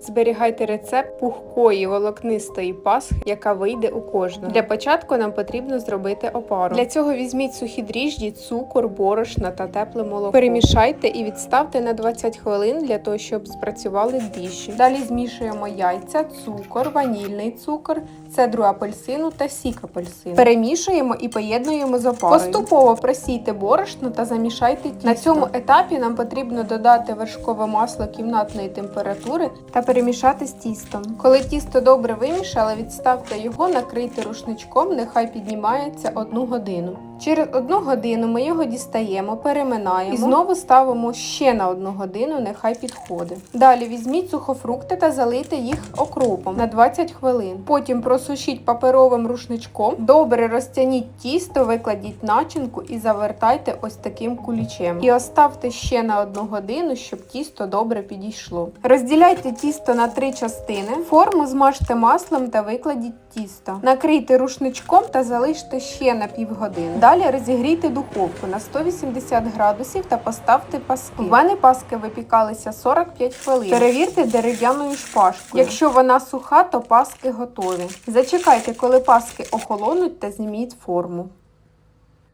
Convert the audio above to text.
Зберігайте рецепт пухкої волокнистої пасхи, яка вийде у кожного. Для початку нам потрібно зробити опару. Для цього візьміть сухі дріжджі, цукор, борошна та тепле молоко. Перемішайте і відставте на 20 хвилин для того, щоб спрацювали дріжджі. Далі змішуємо яйця, цукор, ванільний цукор, цедру апельсину та сік апельсину. Перемішуємо і поєднуємо з опарою. Поступово просійте борошно та замішайте тісто. На цьому етапі нам потрібно додати вершкове масло кімнатної температури та перемішати з тістом. Коли тісто добре вимішали, відставте його, накрийте рушничком, нехай піднімається одну годину. Через одну годину ми його дістаємо, переминаємо і знову ставимо ще на одну годину, нехай підходить. Далі візьміть сухофрукти та залийте їх окропом на 20 хвилин. Потім просушіть паперовим рушничком, добре розтягніть тісто, викладіть начинку і завертайте ось таким кулічем. І оставте ще на одну годину, щоб тісто добре підійшло. Розділяйте тісто на три частини, форму змажте маслом та викладіть тісто. Накрийте рушничком та залиште ще на півгодини. Далі розігрійте духовку на 180 градусів та поставте паски. У мене паски випікалися 45 хвилин. Перевірте дерев'яною шпажкою. Якщо вона суха, то паски готові. Зачекайте, коли паски охолонуть та зніміть форму.